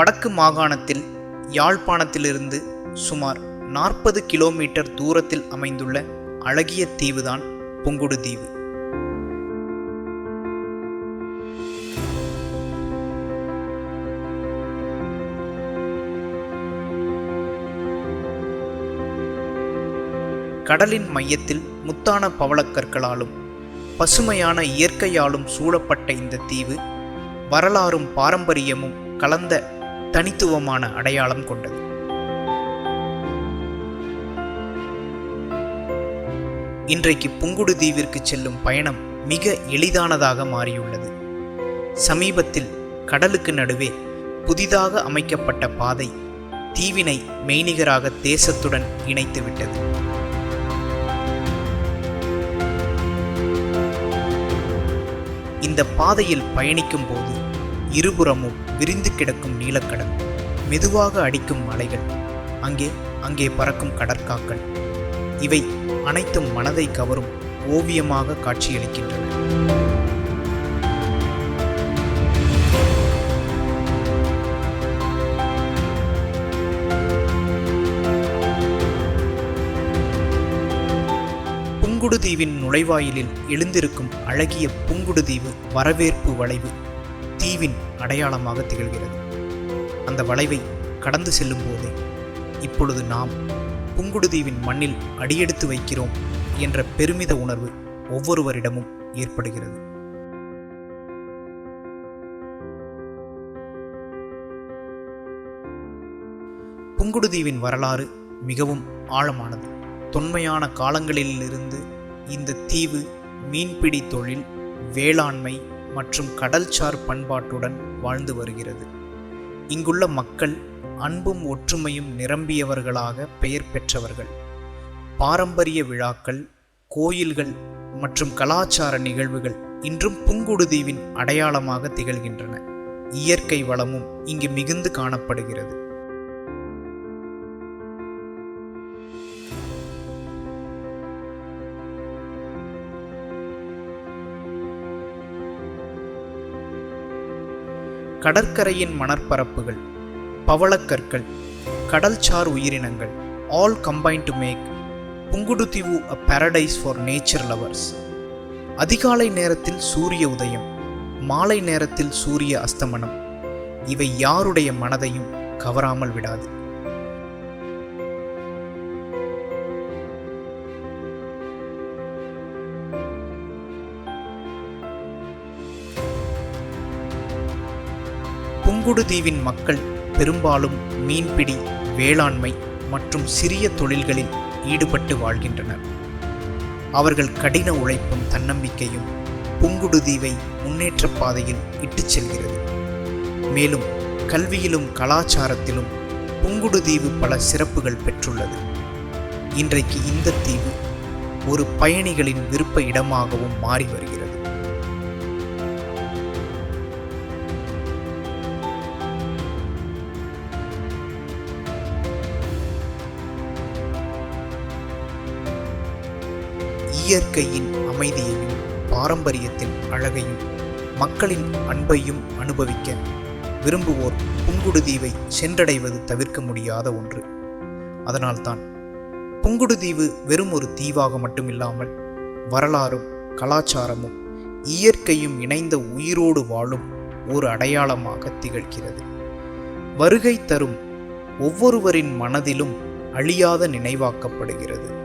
வடக்கு மாகாணத்தில் யாழ்ப்பாணத்திலிருந்து சுமார் நாற்பது கிலோமீட்டர் தூரத்தில் அமைந்துள்ள அழகிய தீவுதான் புங்குடு தீவு. கடலின் மையத்தில் முத்தான பவளக்கற்களாலும் பசுமையான இயற்கையாலும் சூழப்பட்ட இந்த தீவு வரலாறும் பாரம்பரியமும் கலந்த தனித்துவமான அடையாளம் கொண்டது. இன்றைக்கு புங்குடு தீவிற்கு செல்லும் பயணம் மிக எளிதானதாக மாறியுள்ளது. சமீபத்தில் கடலுக்கு நடுவே புதிதாக அமைக்கப்பட்ட பாதை தீவினை மெய்நிகராக தேசத்துடன் இணைத்துவிட்டது இந்த பாதையில் பயணிக்கும் போது இருபுறமும் விரிந்து கிடக்கும் நீலக்கடல் மெதுவாக அடிக்கும் மலைகள் அங்கே அங்கே பறக்கும் கடற்காக்கள். இவை அனைத்தும் மனதை கவரும் ஓவியமாக காட்சியளிக்கின்றன. புங்குடுதீவின் நுழைவாயிலில் எழுந்திருக்கும் அழகிய புங்குடுதீவு வரவேற்பு வளைவு. தீவின் அடையாளமாக திகழ்கிறது. அந்த வளைவை கடந்து செல்லும் போது இப்பொழுது நாம் புங்குடுதீவின் மண்ணில் அடியெடுத்து வைக்கிறோம் என்ற பெருமித உணர்வு ஒவ்வொருவரிடமும் ஏற்படுகிறது. புங்குடுதீவின் வரலாறு மிகவும் ஆழமானது. தொன்மையான காலங்களிலிருந்து இந்த தீவு மீன்பிடி தொழில் வேளாண்மை மற்றும் கடல்சார் பண்பாட்டுடன் வாழ்ந்து வருகிறது. இங்குள்ள மக்கள் அன்பும் ஒற்றுமையும் நிரம்பியவர்களாக பெயர் பெற்றவர்கள். பாரம்பரிய விழாக்கள் கோயில்கள் மற்றும் கலாச்சார நிகழ்வுகள் இன்றும் புங்குடுதீவின் அடையாளமாக திகழ்கின்றன. இயற்கை வளமும் இங்கு மிகுந்து காணப்படுகிறது. கடற்கரையின் மணற்பரப்புகள் பவளக்கற்கள் கடல்சார் உயிரினங்கள் all combine to make Punguduthivu a paradise for nature lovers அதிகாலை நேரத்தில் சூரிய உதயம் மாலை நேரத்தில் சூரிய அஸ்தமனம். இவை யாருடைய மனதையும் கவராமல் விடாது. புங்குடு தீவின் மக்கள் பெரும்பாலும் மீன்பிடி வேளாண்மை மற்றும் சிறிய தொழில்களில் ஈடுபட்டு வாழ்கின்றனர். அவர்கள் கடின உழைப்பும் தன்னம்பிக்கையும் புங்குடுதீவை முன்னேற்ற பாதையில் இட்டுச் செல்கிறது. மேலும் கல்வியிலும் கலாச்சாரத்திலும் புங்குடுதீவு பல சிறப்புகள் பெற்றுள்ளது. இன்றைக்கு இந்த தீவு ஒரு பயணிகளின் விருப்ப இடமாகவும் மாறி வருகிறது. இயற்கையின் அமைதியையும் பாரம்பரியத்தின் அழகையும் மக்களின் அன்பையும் அனுபவிக்க விரும்புவோர் புங்குடுதீவை சென்றடைவது தவிர்க்க முடியாத ஒன்று. அதனால்தான் புங்குடுதீவு வெறும் ஒரு தீவாக மட்டுமில்லாமல் வரலாறும் கலாச்சாரமும் இயற்கையும் இணைந்த உயிரோடு வாழும் ஒரு அடையாளமாக திகழ்கிறது. வருகை தரும் ஒவ்வொருவரின் மனதிலும் அழியாத நினைவாக்கப்படுகிறது.